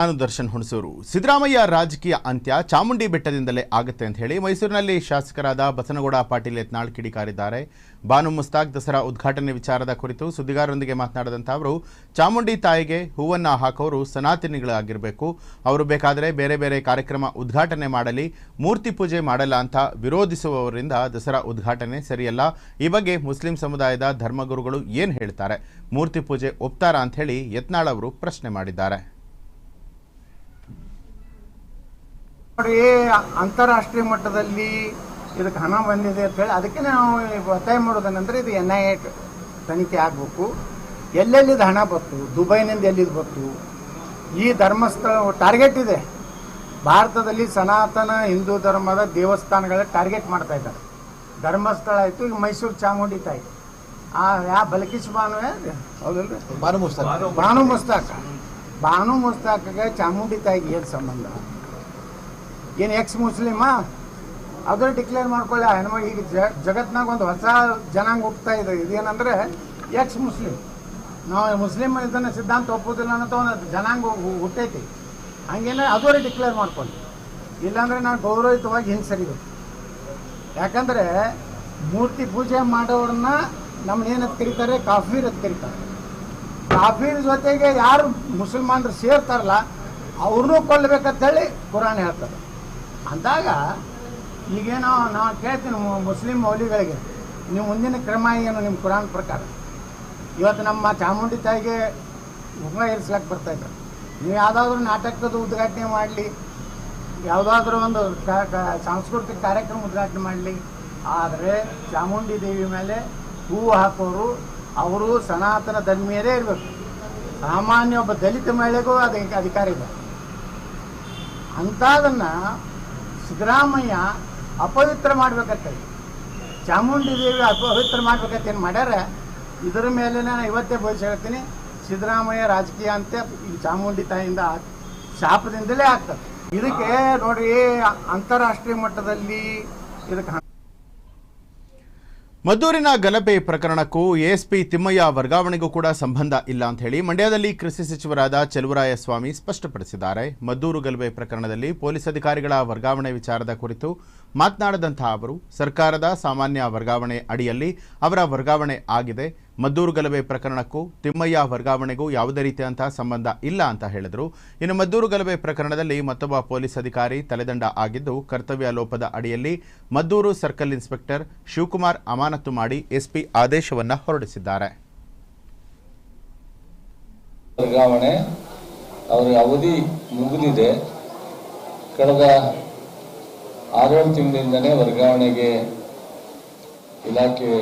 ನಾನು ದರ್ಶನ್ ಹುಣಸೂರು. ಸಿದ್ದರಾಮಯ್ಯ ರಾಜಕೀಯ ಅಂತ್ಯ ಚಾಮುಂಡಿ ಬೆಟ್ಟದಿಂದಲೇ ಆಗುತ್ತೆ ಅಂತ ಹೇಳಿ ಮೈಸೂರಿನಲ್ಲಿ ಶಾಸಕರಾದ ಬಸನಗೌಡ, ಪಾಟೀಲ್ ಯತ್ನಾಳ್ ಕಿಡಿಕಾರಿದ್ದಾರೆ ಬಾನು ಮುಸ್ತಾಕ್ ದಸರಾ ಉದ್ಘಾಟನೆ ವಿಚಾರದ ಕುರಿತು ಸುದ್ದಿಗಾರರೊಂದಿಗೆ ಮಾತನಾಡಿದಂಥ ಅವರು, ಚಾಮುಂಡಿ ತಾಯಿಗೆ ಹೂವನ್ನು ಹಾಕೋರು ಸನಾತನಿಗಳಾಗಿರಬೇಕು ಅವರು ಬೇಕಾದರೆ ಬೇರೆ ಬೇರೆ ಕಾರ್ಯಕ್ರಮ ಉದ್ಘಾಟನೆ ಮಾಡಲಿ, ಮೂರ್ತಿ ಪೂಜೆ ಮಾಡಲ್ಲ ಅಂತ ವಿರೋಧಿಸುವವರಿಂದ ದಸರಾ ಉದ್ಘಾಟನೆ ಸರಿಯಲ್ಲ. ಈ ಬಗ್ಗೆ ಮುಸ್ಲಿಂ ಸಮುದಾಯದ ಧರ್ಮಗುರುಗಳು ಏನು ಹೇಳ್ತಾರೆ? ಮೂರ್ತಿ ಪೂಜೆ ಒಪ್ತಾರಾ ಅಂಥೇಳಿ ಯತ್ನಾಳ್ ಅವರು ಪ್ರಶ್ನೆ ಮಾಡಿದ್ದಾರೆ. ಅಂತಾರಾಷ್ಟ್ರೀಯ ಮಟ್ಟದಲ್ಲಿ ಇದಕ್ಕೆ ಹಣ ಬಂದಿದೆ ಅಂತ ಹೇಳಿ ಅದಕ್ಕೆ ನಾವು ಒತ್ತಾಯ ಮಾಡೋದೇನೆಂದ್ರೆ ಇದು ಎನ್ ಐ ಎ ತನಿಖೆ ಆಗಬೇಕು. ಎಲ್ಲೆಲ್ಲಿದ್ದು ಹಣ ಬತ್ತು ದುಬೈನಿಂದ ಎಲ್ಲಿದು ಬತ್ತು ಈ ಧರ್ಮಸ್ಥಳ ಟಾರ್ಗೆಟ್ ಇದೆ. ಭಾರತದಲ್ಲಿ ಸನಾತನ ಹಿಂದೂ ಧರ್ಮದ ದೇವಸ್ಥಾನಗಳ ಟಾರ್ಗೆಟ್ ಮಾಡ್ತಾ ಇದ್ದಾರೆ. ಧರ್ಮಸ್ಥಳ ಆಯಿತು ಈಗ ಮೈಸೂರು ಚಾಮುಂಡಿ ತಾಯಿ. ಆ ಯಾ ಬಲಕೀಶ್ ಬಾನುವೆ ಹೌದಲ್ರಿ? ಬಾನು ಮುಸ್ತಾಕ್. ಬಾನು ಮುಸ್ತಾಕ. ಬಾನು ಮುಸ್ತಾಕಗೆ ಚಾಮುಂಡಿ ತಾಯಿಗೆ ಏನು ಸಂಬಂಧ? ಏನು ಎಕ್ಸ್ ಮುಸ್ಲಿಮ? ಅದ್ರ ಡಿಕ್ಲೇರ್ ಮಾಡ್ಕೊಳ್ಳಿ, ಆ ಹೆಣ್ಮಗ ಈಗ ಜಗತ್ನಾಗ ಒಂದು ಹೊಸ ಜನಾಂಗ ಹೋಗ್ತಾ ಇದೆ. ಇದೇನಂದ್ರೆ ಎಕ್ಸ್ ಮುಸ್ಲಿಂ ನಾವು ಮುಸ್ಲಿಂ ಇದನ್ನ ಸಿದ್ಧಾಂತ ಒಪ್ಪೋದಿಲ್ಲ ಅನ್ನೋ ಒಂದು ಜನಾಂಗ ಹುಟ್ಟೈತಿ. ಹಂಗೇನೆ ಅದವರೇ ಡಿಕ್ಲೇರ್ ಮಾಡ್ಕೊಳ್ಳಿ. ಇಲ್ಲಾಂದ್ರೆ ನಾವು ಗೌರವಯುತವಾಗಿ ಹಿಂಗೆ ಸರಿಬೇಕು? ಯಾಕಂದ್ರೆ ಮೂರ್ತಿ ಪೂಜೆ ಮಾಡೋರನ್ನ ನಮ್ಮ ಏನು ಕರೀತಾರೆ ಕಾಫೀರ್ ಅಂತ ಕರೀತಾರೆ ಕಾಫೀರ್ ಜೊತೆಗೆ ಯಾರು ಮುಸಲ್ಮಾನರು ಸೇರ್ತಾರಲ್ಲ ಅವ್ರನ್ನೂ ಕೊಲ್ಲಬೇಕಂತ ಹೇಳಿ ಕುರಾನ್ ಹೇಳ್ತಾರೆ. ಅಂದಾಗ ಈಗೇನೋ ನಾವು ಕೇಳ್ತೀನಿ ಮುಸ್ಲಿಂ ಮೌಲಿಗಳಿಗೆ ನೀವು ಮುಂದಿನ ಕ್ರಮ ಏನು ನಿಮ್ಮ ಕುರಾನ್ ಪ್ರಕಾರ? ಇವತ್ತು ನಮ್ಮ ಚಾಮುಂಡಿ ತಾಯಿಗೆ ಉಗ್ರ ಇರಿಸ್ಲಕ್ಕೆ ಬರ್ತಾ ಇದ್ದಾರೆ ನೀವು ಯಾವುದಾದ್ರೂ ನಾಟಕದ ಉದ್ಘಾಟನೆ ಮಾಡಲಿ, ಯಾವುದಾದ್ರೂ ಒಂದು ಸಾಂಸ್ಕೃತಿಕ ಕಾರ್ಯಕ್ರಮ ಉದ್ಘಾಟನೆ ಮಾಡಲಿ, ಆದರೆ ಚಾಮುಂಡಿ ದೇವಿ ಮೇಲೆ ಹೂವು ಹಾಕೋರು ಅವರು ಸನಾತನ ಧರ್ಮೀಯರೇ ಇರಬೇಕು. ಸಾಮಾನ್ಯ ಒಬ್ಬ ದಲಿತ ಮಹಿಳೆಗೂ ಅದಕ್ಕೆ ಅಧಿಕಾರ ಇದೆ. ಅಂಥದನ್ನ ಸಿದ್ದರಾಮಯ್ಯ ಅಪವಿತ್ರ ಮಾಡ್ಬೇಕಂತ ಚಾಮುಂಡಿ ದೇವಿ ಅಪವಿತ್ರ ಮಾಡ್ಬೇಕಂತ ಏನು ಮಾಡ್ಯಾರ? ಇದರ ಮೇಲೆ ನಾನು ಇವತ್ತೇ ಭವಿಷ್ಯ ಹೇಳ್ತೀನಿ. ಸಿದ್ದರಾಮಯ್ಯ ರಾಜಕೀಯ ಅಂತ ಈ ಚಾಮುಂಡಿ ತಾಯಿಯಿಂದ ಆ- ಶಾಪದಿಂದಲೇ ಆಗ್ತದೆ. ಇದಕ್ಕೆ ನೋಡ್ರಿ ಅಂತಾರಾಷ್ಟ್ರೀಯ ಮಟ್ಟದಲ್ಲಿ ಇದಕ್ಕೆ ಮದ್ದೂರಿನ ಗಲಭೆ ಪ್ರಕರಣಕ್ಕೂ ಎಎಸ್ಪಿ ತಿಮ್ಮಯ್ಯ ವರ್ಗಾವಣೆಗೂ ಕೂಡ ಸಂಬಂಧ ಇಲ್ಲ ಅಂತ ಹೇಳಿ ಮಂಡ್ಯದಲ್ಲಿ ಕೃಷಿ ಸಚಿವರಾದ ಚೆಲುವರಾಯಸ್ವಾಮಿ ಸ್ಪಷ್ಟಪಡಿಸಿದ್ದಾರೆ. ಮದ್ದೂರು ಗಲಭೆ ಪ್ರಕರಣದಲ್ಲಿ ಪೊಲೀಸ್ ಅಧಿಕಾರಿಗಳ ವರ್ಗಾವಣೆ ವಿಚಾರದ ಕುರಿತು ಮಾತನಾಡಿದಂತಹ ಅವರು, ಸರ್ಕಾರದ ಸಾಮಾನ್ಯ ವರ್ಗಾವಣೆ ಅಡಿಯಲ್ಲಿ ಅವರ ವರ್ಗಾವಣೆ ಆಗಿದೆ. ಮದ್ದೂರು ಗಲಭೆ ಪ್ರಕರಣಕ್ಕೂ ತಿಮ್ಮಯ್ಯ ವರ್ಗಾವಣೆಗೂ ಯಾವುದೇ ರೀತಿಯಂತಹ ಸಂಬಂಧ ಇಲ್ಲ ಅಂತ ಹೇಳಿದರು. ಇನ್ನು ಮದ್ದೂರು ಗಲಭೆ ಪ್ರಕರಣದಲ್ಲಿ ಮತ್ತೊಬ್ಬ ಪೊಲೀಸ್ ಅಧಿಕಾರಿ ತಲೆದಂಡ ಆಗಿದ್ದು, ಕರ್ತವ್ಯ ಲೋಪದ ಅಡಿಯಲ್ಲಿ ಮದ್ದೂರು ಸರ್ಕಲ್ ಇನ್ಸ್ಪೆಕ್ಟರ್ ಶಿವಕುಮಾರ್ ಅಮಾನತು ಮಾಡಿ ಎಸ್ಪಿ ಆದೇಶವನ್ನ ಹೊರಡಿಸಿದ್ದಾರೆ. ವರ್ಗಾವಣೆ ಅವರ ಅವಧಿ ಮುಗಿದಿದೆ. ಕಳೆದ ಆರೇಳು ತಿಂಗಳಿಂದನೇ ವರ್ಗಾವಣೆಗೆ ಇಲಾಖೆ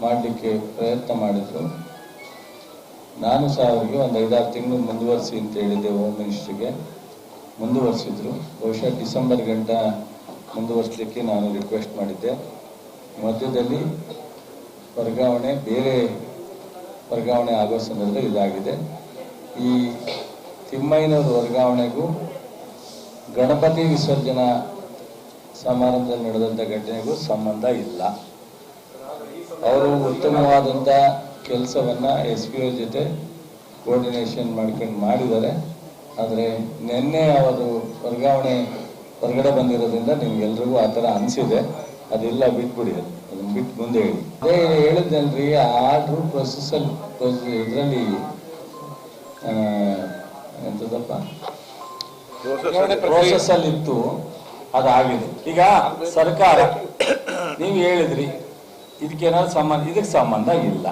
ಮಾಡಲಿಕ್ಕೆ ಪ್ರಯತ್ನ ಮಾಡಿದ್ರು. ನಾನು ಸಹ ಅವರಿಗೆ ಒಂದು ಐದಾರು ತಿಂಗಳು ಮುಂದುವರಿಸಿ ಅಂತ ಹೇಳಿದ್ದೆ ಹೋಮ್ ಮಿನಿಸ್ಟ್ರಿಗೆ ಮುಂದುವರಿಸಿದ್ರು. ಬಹುಶಃ ಡಿಸೆಂಬರ್ ಗಂಟ ಮುಂದುವರಿಸಲಿಕ್ಕೆ ನಾನು ರಿಕ್ವೆಸ್ಟ್ ಮಾಡಿದ್ದೆ. ಮಧ್ಯದಲ್ಲಿ ವರ್ಗಾವಣೆ, ಬೇರೆ ವರ್ಗಾವಣೆ ಆಗೋ ಸಂದರ್ಭದಲ್ಲಿ ಇದಾಗಿದೆ. ಈ ತಿಮ್ಮಯ್ಯನವರ ವರ್ಗಾವಣೆಗೂ ಗಣಪತಿ ವಿಸರ್ಜನಾ ಸಮಾರಂಭದಲ್ಲಿ ನಡೆದಂಥ ಘಟನೆಗೂ ಸಂಬಂಧ ಇಲ್ಲ. ಅವರು ಉತ್ತಮವಾದಂಥ ಕೆಲಸವನ್ನ ಎಸ್ ಪಿ ಜೊತೆ ಕೋರ್ಡಿನೇಷನ್ ಮಾಡ್ಕೊಂಡು ಮಾಡಿದ್ದಾರೆ. ಆದರೆ ನಿನ್ನೆ ಅವರು ವರ್ಗಾವಣೆ ಹೊರಗಡೆ ಬಂದಿರೋದ್ರಿಂದ ನಿಮ್ಗೆಲ್ರಿಗೂ ಆ ಥರ ಅನಿಸಿದೆ. ಅದೆಲ್ಲ ಬಿಟ್ಬಿಡಿ ಅದನ್ನ ಬಿಟ್ಟು ಮುಂದೆ ಹೇಳಿ. ಅದೇ ಹೇಳಿದ್ನಲ್ರಿ ಆರ್ಡ್ರು ಪ್ರೊಸೆಸಲ್ ಇದರಲ್ಲಿ ಎಂತದಪ್ಪ? ಪ್ರೊಸೆಸ್ ಅಲ್ಲಿ ಇತ್ತು ಅದಾಗಿದೆ. ಈಗ ಸರ್ಕಾರ ನೀವು ಹೇಳಿದ್ರಿ ಇದಕ್ಕೇನಾದ್ರು ಸಂಬಂಧ, ಇದಕ್ಕೆ ಸಂಬಂಧ ಇಲ್ಲ.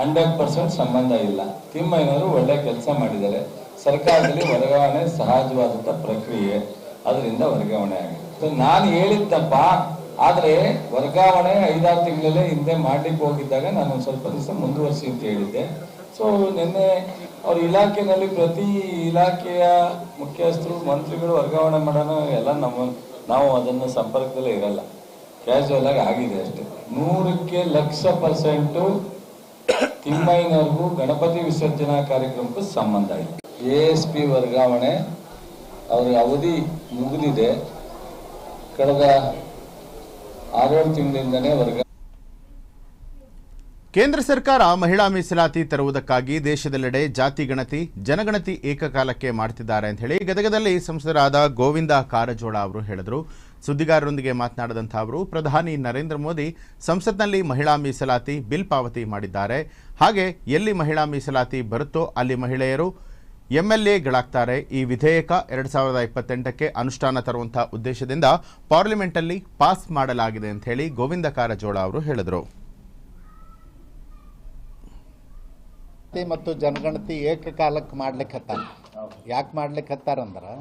ಹಂಡ್ರೆಡ್ ಪರ್ಸೆಂಟ್ ಸಂಬಂಧ ಇಲ್ಲ. ತಿಮ್ಮಯ್ಯನವರು ಒಳ್ಳೆ ಕೆಲಸ ಮಾಡಿದ್ದಾರೆ. ಸರ್ಕಾರದಲ್ಲಿ ವರ್ಗಾವಣೆ ಸಹಜವಾದಂಥ ಪ್ರಕ್ರಿಯೆ ಅದರಿಂದ ವರ್ಗಾವಣೆ ಆಗಿದೆ. ನಾನು ಹೇಳಿದ್ದಪ್ಪ, ಆದರೆ ವರ್ಗಾವಣೆ ಐದಾರು ತಿಂಗಳಲ್ಲೇ ಹಿಂದೆ ಮಾಡ್ಲಿಕ್ಕೆ ಹೋಗಿದ್ದಾಗ ನಾನು ಸ್ವಲ್ಪ ದಿವಸ ಮುಂದುವರಿಸಿ ಅಂತ ಹೇಳಿದ್ದೆ. ಸೊ ನಿನ್ನೆ ಅವ್ರ ಇಲಾಖೆನಲ್ಲಿ ಪ್ರತಿ ಇಲಾಖೆಯ ಮುಖ್ಯಸ್ಥರು, ಮಂತ್ರಿಗಳು ವರ್ಗಾವಣೆ ಮಾಡೋಣ, ಎಲ್ಲ ನಮ್ಮ, ನಾವು ಅದನ್ನು ಸಂಪರ್ಕದಲ್ಲೇ ಇರಲ್ಲ. ಕ್ಯಾಶುವಲ್ ಆಗಿ ಆಗಿದೆ ಅಷ್ಟೇ. ನೂರಕ್ಕೆ ಲಕ್ಷ ಪರ್ಸೆಂಟ್ ತಿಮ್ಮಯ್ಯನವ್ರಿಗೂ ಗಣಪತಿ ವಿಸರ್ಜನಾ ಕಾರ್ಯಕ್ರಮಕ್ಕೂ ಸಂಬಂಧ ಇದೆ ಎ ಎಸ್ ಪಿ ವರ್ಗಾವಣೆ ಅವರ ಅವಧಿ ಮುಗಿದಿದೆ. ಕಳೆದ ಆರೇಳು ತಿಂಗಳಿಂದನೇ ವರ್ಗ ಕೇಂದ್ರ ಸರ್ಕಾರ ಮಹಿಳಾ ಮೀಸಲಾತಿ ತರುವುದಕ್ಕಾಗಿ ದೇಶದೆಲ್ಲೆಡೆ ಜಾತಿ ಗಣತಿ, ಜನಗಣತಿ ಏಕಕಾಲಕ್ಕೆ ಮಾಡ್ತಿದ್ದಾರೆ ಅಂತ ಹೇಳಿ ಗದಗದಲ್ಲಿ ಸಂಸದರಾದ ಗೋವಿಂದ ಕಾರಜೋಳ ಅವರು ಹೇಳಿದರು. ಸುದ್ದಿಗಾರರೊಂದಿಗೆ ಮಾತನಾಡಿದಂಥ ಅವರು, ಪ್ರಧಾನಿ ನರೇಂದ್ರ ಮೋದಿ ಸಂಸತ್ನಲ್ಲಿ ಮಹಿಳಾ ಮೀಸಲಾತಿ ಬಿಲ್ ಪಾವತಿ ಮಾಡಿದ್ದಾರೆ. ಹಾಗೆ ಎಲ್ಲಿ ಮಹಿಳಾ ಮೀಸಲಾತಿ ಬರುತ್ತೋ ಅಲ್ಲಿ ಮಹಿಳೆಯರು ಎಂಎಲ್ಎಗಳಾಗ್ತಾರೆ. ಈ ವಿಧೇಯಕ ಎರಡು ಸಾವಿರದ ಇಪ್ಪತ್ತೆಂಟಕ್ಕೆ ಅನುಷ್ಠಾನ ತರುವಂಥ ಉದ್ದೇಶದಿಂದ ಪಾರ್ಲಿಮೆಂಟಲ್ಲಿ ಪಾಸ್ ಮಾಡಲಾಗಿದೆ ಅಂತ ಹೇಳಿ ಗೋವಿಂದ ಕಾರಜೋಳ ಅವರು ಹೇಳಿದರು. ಮತ್ತು ಜನಗಣತಿ ಏಕಕಾಲಕ್ಕೆ ಮಾಡ್ಲಿಕ್ಕೆ ಹತ್ತಾರ. ಯಾಕೆ ಮಾಡ್ಲಿಕ್ಕೆ ಹತ್ತಾರಂದ್ರೆ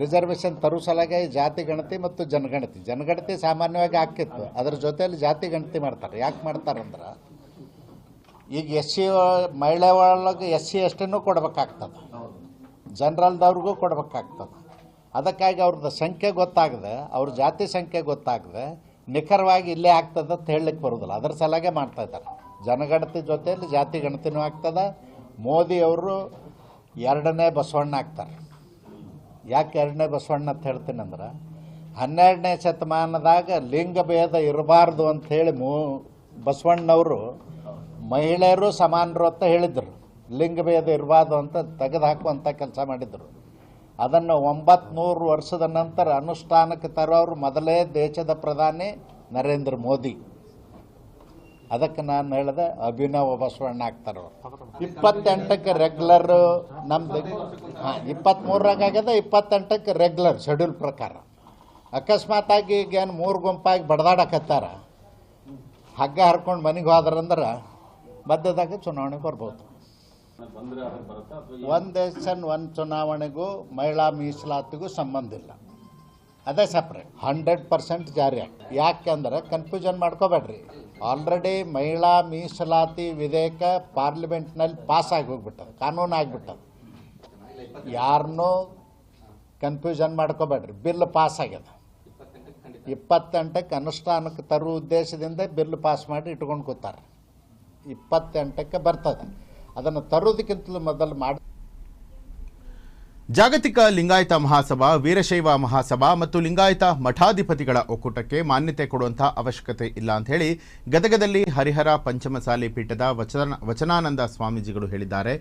ರಿಸರ್ವೇಷನ್ ತರೋ ಸಲಗೆ ಜಾತಿ, ಗಣತಿ ಮತ್ತು ಜನಗಣತಿ. ಜನಗಣತಿ ಸಾಮಾನ್ಯವಾಗಿ ಆಕಿತ್ತು ಅದ್ರ ಜೊತೆಯಲ್ಲಿ ಜಾತಿ, ಗಣತಿ ಮಾಡ್ತಾರೆ. ಯಾಕೆ ಮಾಡ್ತಾರಂದ್ರೆ ಈಗ ಎಸ್ ಸಿ ಮಹಿಳೆ ಒಳಗೆ ಎಸ್ ಸಿ ಎಷ್ಟನ್ನು ಕೊಡ್ಬೇಕಾಗ್ತದೆ ಜನರಲ್ದವ್ರಿಗೂ ಕೊಡ್ಬೇಕಾಗ್ತದೆ. ಅದಕ್ಕಾಗಿ ಅವ್ರದ್ದು ಸಂಖ್ಯೆ ಗೊತ್ತಾಗದೆ, ಅವ್ರ ಜಾತಿ ಸಂಖ್ಯೆ ಗೊತ್ತಾಗದೆ, ನಿಖರವಾಗಿ ಇಲ್ಲೇ ಆಗ್ತದೆ ಅಂತ ಹೇಳಲಿಕ್ಕೆ ಬರೋದಿಲ್ಲ. ಅದ್ರ ಸಲಗೆ ಮಾಡ್ತಾ ಇದ್ದಾರೆ. ಜನಗಣತಿ ಜೊತೆಯಲ್ಲಿ ಜಾತಿ, ಗಣತಿನೂ ಆಗ್ತದೆ. ಮೋದಿಯವರು ಎರಡನೇ ಬಸವಣ್ಣ ಆಗ್ತಾರೆ. ಯಾಕೆ ಎರಡನೇ ಬಸವಣ್ಣ ಅಂತ ಹೇಳ್ತೀನಿ ಅಂದ್ರೆ, ಹನ್ನೆರಡನೇ ಶತಮಾನದಾಗ ಲಿಂಗಭೇದ ಇರಬಾರ್ದು ಅಂತ ಹೇಳಿ ಮೂ, ಬಸವಣ್ಣವರು ಮಹಿಳೆಯರು ಸಮಾನರು ಅಂತ ಹೇಳಿದರು. ಲಿಂಗಭೇದ ಇರಬಾರ್ದು ಅಂತ ತೆಗೆದುಹಾಕುವಂಥ ಕೆಲಸ ಮಾಡಿದರು. ಅದನ್ನು ಒಂಬತ್ತ್ನೂರು ವರ್ಷದ ನಂತರ ಅನುಷ್ಠಾನಕ್ಕೆ ತರೋರು ಮೊದಲೇ ದೇಶದ ಪ್ರಧಾನಿ ನರೇಂದ್ರ ಮೋದಿ. ಅದಕ್ಕೆ ನಾನು ಹೇಳಿದೆ ಅಭಿನವ ಬಸವಣ್ಣ ಆಗ್ತಾರ ಇಪ್ಪತ್ತೆಂಟಕ್ಕೆ ರೆಗ್ಯುಲರ್ ನಮ್ದು. ಹಾಂ ಇಪ್ಪತ್ತ್ಮೂರಾಗ ಆಗ್ಯದ ಇಪ್ಪತ್ತೆಂಟಕ್ಕೆ ರೆಗ್ಯುಲರ್ ಶೆಡ್ಯೂಲ್ ಪ್ರಕಾರ. ಅಕಸ್ಮಾತಾಗಿ ಈಗ ಏನು ಮೂರು ಗುಂಪಾಗಿ ಬಡ್ದಾಡಕತ್ತಾರ? ಹಗ್ಗ ಹರ್ಕೊಂಡು ಮನೆಗೆ ಹೋದ್ರಂದ್ರೆ ಮಧ್ಯದಾಗ ಚುನಾವಣೆ ಬರ್ಬೋದು. ಒಂದು ಎಲೆಕ್ಷನ್ ಒಂದು ಚುನಾವಣೆಗೂ ಮಹಿಳಾ ಮೀಸಲಾತಿಗೂ ಸಂಬಂಧ ಇಲ್ಲ. ಅದೇ ಸಪ್ರೇಟ್ ಹಂಡ್ರೆಡ್ ಪರ್ಸೆಂಟ್ ಜಾರಿ ಯಾಕೆ ಯಾಕೆಂದ್ರೆ ಕನ್ಫ್ಯೂಷನ್ ಮಾಡ್ಕೋಬೇಡ್ರಿ. ಆಲ್ರೆಡಿ ಮಹಿಳಾ ಮೀಸಲಾತಿ ವಿಧೇಯಕ ಪಾರ್ಲಿಮೆಂಟ್ನಲ್ಲಿ ಪಾಸ್ ಆಗಿ ಹೋಗ್ಬಿಟ್ಟದ ಕಾನೂನು ಆಗಿಬಿಟ್ಟದ ಯಾರನ್ನೂ ಕನ್ಫ್ಯೂಷನ್ ಮಾಡ್ಕೋಬೇಡ್ರಿ, ಬಿಲ್ ಪಾಸ್ ಆಗ್ಯದ ಇಪ್ಪತ್ತೆಂಟಕ್ಕೆ ಅನುಷ್ಠಾನಕ್ಕೆ ತರುವ ಉದ್ದೇಶದಿಂದ ಬಿಲ್ ಪಾಸ್ ಮಾಡಿ ಇಟ್ಕೊಂಡು ಕೂತಾರೆ. ಇಪ್ಪತ್ತೆಂಟಕ್ಕೆ ಬರ್ತದೆ. ಅದನ್ನು ತರೋದಕ್ಕಿಂತಲೂ ಮೊದಲು ಮಾಡಿ ಜಾಗತಿಕ ಲಿಂಗಾಯತ ಮಹಾಸಭಾ, ವೀರಶೈವ ಮಹಾಸಭಾ ಮತ್ತು ಲಿಂಗಾಯತ ಮಠಾಧಿಪತಿಗಳ ಒಕ್ಕೂಟಕ್ಕೆ ಮಾನ್ಯತೆ ಕೊಡುವಂತಹ ಅವಶ್ಯಕತೆ ಇಲ್ಲ ಅಂತ ಹೇಳಿ ಗದಗದಲ್ಲಿ ಹರಿಹರ ಪಂಚಮಸಾಲಿ ಪೀಠದ ವಚನ, ವಚನಾನಂದ ಸ್ವಾಮೀಜಿಗಳು ಹೇಳಿದ್ದಾರೆ.